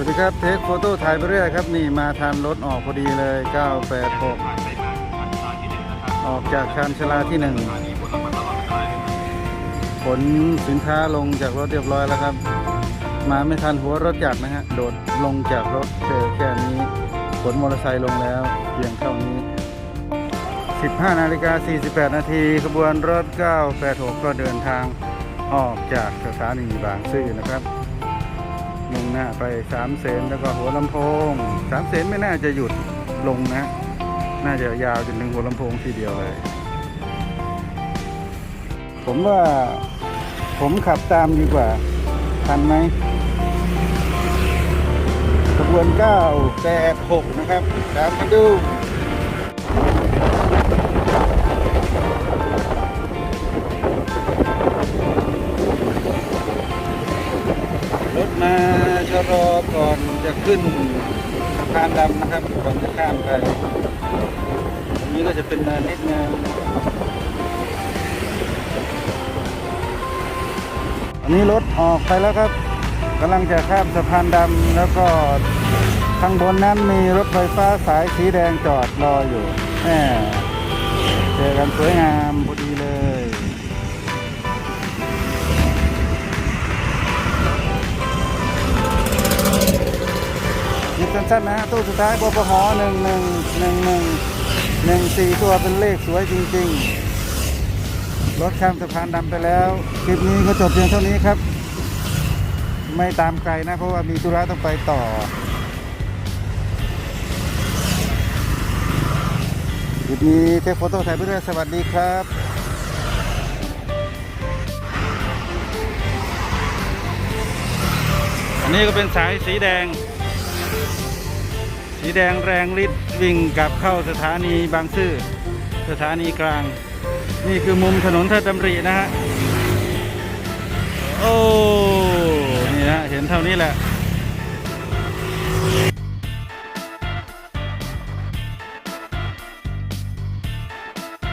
วัสดีครับเทคโฟโต้ถ่ายไปเรื่อยครับ นี่มาทันรถออกพอดีเลย 986 ออกจากชานชลาที่หนึ่งขนสินค้าลงจากรถเรียบร้อยแล้วครับ มาไม่ทันหัวรถจักรนะฮะ โดดลงจากรถเจอแค่นี้ขนมอเตอร์ไซค์ลงแล้วเพียงเท่านี้ 15 นาฬิกา 48 นาทีขบวนรถ 986 ก็เดินทางออกจากสถานีบางซื่อนะครับ มุ่งหน้าไปสามเสนแล้วก็หัวลำโพงสามเสนไม่น่าจะหยุดลงนะ น่าจะยาวจนถึงหัวลำโพงทีเดียวเลย ผมว่าผมขับตามดีกว่า ทันไหมขบวน9 8 6นะครับ ตามมาดู ถมาชะลอก่อนจะขึ้นสะพานดำนะครับก่อนจะข้ามไปตรงนี้ก็จะเป็นนินนิดนึงอันนี้รถออกไปแล้วครับกำลังจะข้ามสะพานดำแล้วก็ข้างบนนั้นมีรถไฟฟ้าสายสีแดงจอดรออยู่แหมเจอกันสวยงามพอดี สั้นๆนะตู้สุดท้ายปปหหนึ่งหนึ่งหนึ่งหนึ่งหนึ่งสี่ตัวเป็นเลขสวยจริงๆ รถข้ามสะพานดำไปแล้ว คลิปนี้ก็จบเพียงเท่านี้ครับ ไม่ตามไกลนะ เพราะว่ามีธุระต้องไปต่อ คลิปนี้เทคโฟโต้ถ่ายเรื่อยสวัสดีครับอันนี้ก็เป็นสายสีแดง สีแดงแรงฤทธิ์วิ่งกลับเข้าสถานีบางซื่อสถานีกลาง นี่คือมุมถนนเทิดดำรินะฮะ โอ้ นี่ฮะ เห็นเท่านี้แหละ